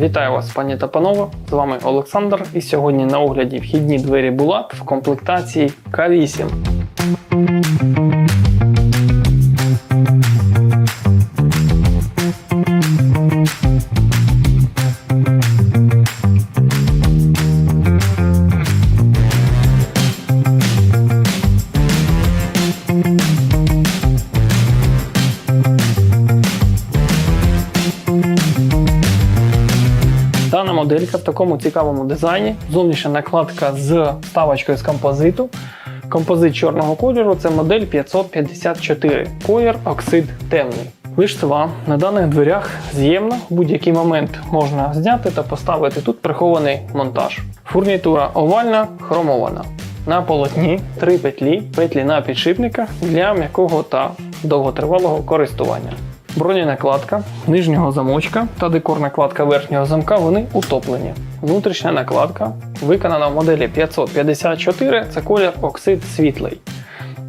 Вітаю вас, пані та панове! З вами Олександр. І сьогодні на огляді вхідні двері Булат в комплектації К8. Дана моделька в такому цікавому дизайні. Зовнішня накладка з вставочкою з композиту. Композит чорного кольору це модель 554, колір оксид темний. Лиштва на даних дверях з'ємна, в будь-який момент можна зняти та поставити тут прихований монтаж. Фурнітура овальна, хромована. На полотні три петлі, петлі на підшипниках для м'якого та довготривалого користування. Броненакладка нижнього замочка та декорна кладка верхнього замка вони утоплені. Внутрішня накладка виконана в моделі 554, це колір оксид світлий.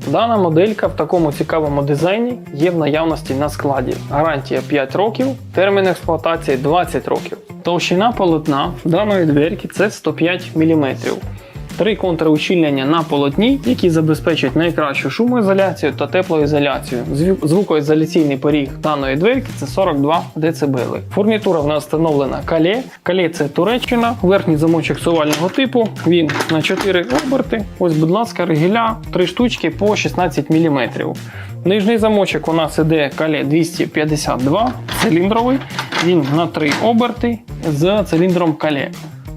Дана моделька в такому цікавому дизайні є в наявності на складі. Гарантія 5 років, термін експлуатації 20 років. Товщина полотна даної дверки це 105 мм. Три контури ущільнення на полотні, які забезпечують найкращу шумоізоляцію та теплоізоляцію. Звукоізоляційний поріг даної дверки це 42 дБ. Фурнітура в нас встановлена кале. Кале це Туреччина, верхній замочок сувального типу. Він на 4 оберти. Ось, будь ласка, регіля, 3 штучки по 16 мм. Нижній замочок у нас іде кале 252 циліндровий. Він на 3 оберти з циліндром кале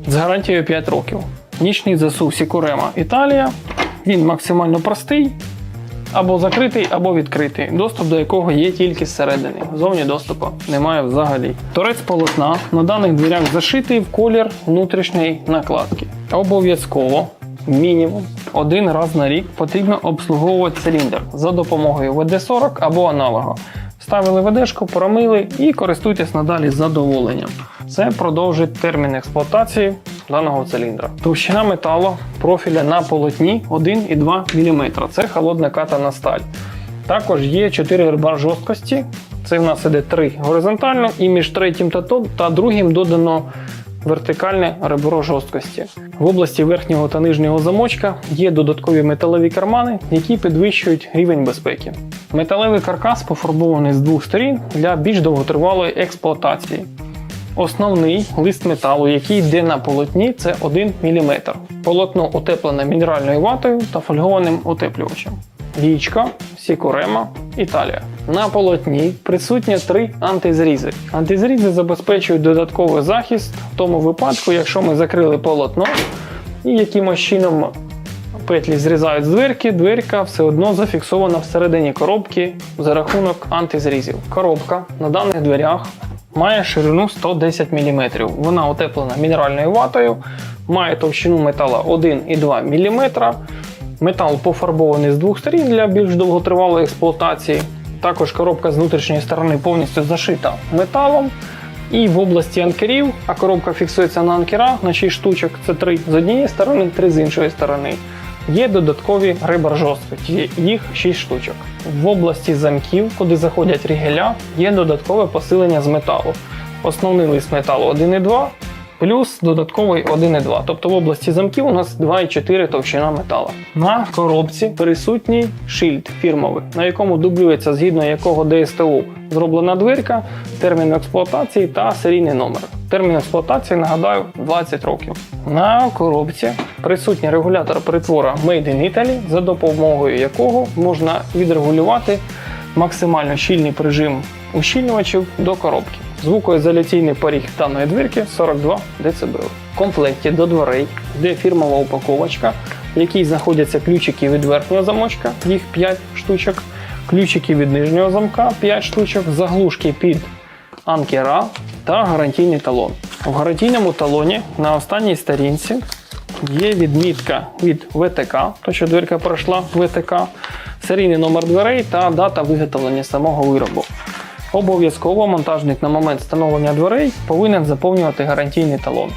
з гарантією 5 років. Нічний засув Сікурема Італія. Він максимально простий, або закритий, або відкритий, доступ до якого є тільки зсередини. Зовні доступу немає взагалі. Торець полотна на даних дверях зашитий в колір внутрішньої накладки. Обов'язково. Мінімум один раз на рік потрібно обслуговувати циліндр за допомогою ВД-40 або аналога. Вставили ВДшку, промили і користуйтесь надалі задоволенням. Це продовжить термін експлуатації даного циліндра. Товщина металу профіля на полотні 1,2 мм. Це холодна катана сталь. Також є 4 ребра жорсткості. Це в нас іде 3 горизонтально, і між третім та, та другим додано вертикальне ребро жорсткості. В області верхнього та нижнього замочка є додаткові металеві кармани, які підвищують рівень безпеки. Металевий каркас пофарбований з двох сторін для більш довготривалої експлуатації. Основний лист металу, який йде на полотні, це 1 мм. Полотно утеплене мінеральною ватою та фольгованим утеплювачем. Вічка, Сікорема, Італія. На полотні присутні три антизрізи. Антизрізи забезпечують додатковий захист в тому випадку, якщо ми закрили полотно і якимось чином петлі зрізають з дверки, дверка все одно зафіксована всередині коробки за рахунок антизрізів. Коробка на даних дверях має ширину 110 мм. Вона утеплена мінеральною ватою, має товщину метала 1,2 мм. Метал пофарбований з двох сторін для більш довготривалої експлуатації. Також коробка з внутрішньої сторони повністю зашита металом. І в області анкерів, а коробка фіксується на анкерах на 6 штучок, це 3 з однієї сторони, 3 з іншої сторони. Є додаткові жорсткості, їх 6 штучок. В області замків, куди заходять рігеля, є додаткове посилення з металу. Основний лист металу 1,2 плюс додатковий 1,2. Тобто в області замків у нас 2,4 товщина метала. На коробці присутній шильд фірмовий, на якому дублюється згідно якого ДСТУ зроблена дверка, термін експлуатації та серійний номер. Термін експлуатації, нагадаю, 20 років. На коробці присутній регулятор притвора Made in Italy, за допомогою якого можна відрегулювати максимально щільний прижим ущільнювачів до коробки. Звукоізоляційний поріг даної дверки 42 дБ. В комплекті до дверей йде фірмова упаковочка, в якій знаходяться ключики від верхнього замочка, їх 5 штучок, ключики від нижнього замка 5 штучок, заглушки під анкера та гарантійний талон. В гарантійному талоні на останній сторінці є відмітка від ВТК, то що дверка пройшла ВТК, серійний номер дверей та дата виготовлення самого виробу. Обов'язково монтажник на момент встановлення дверей повинен заповнювати гарантійний талон.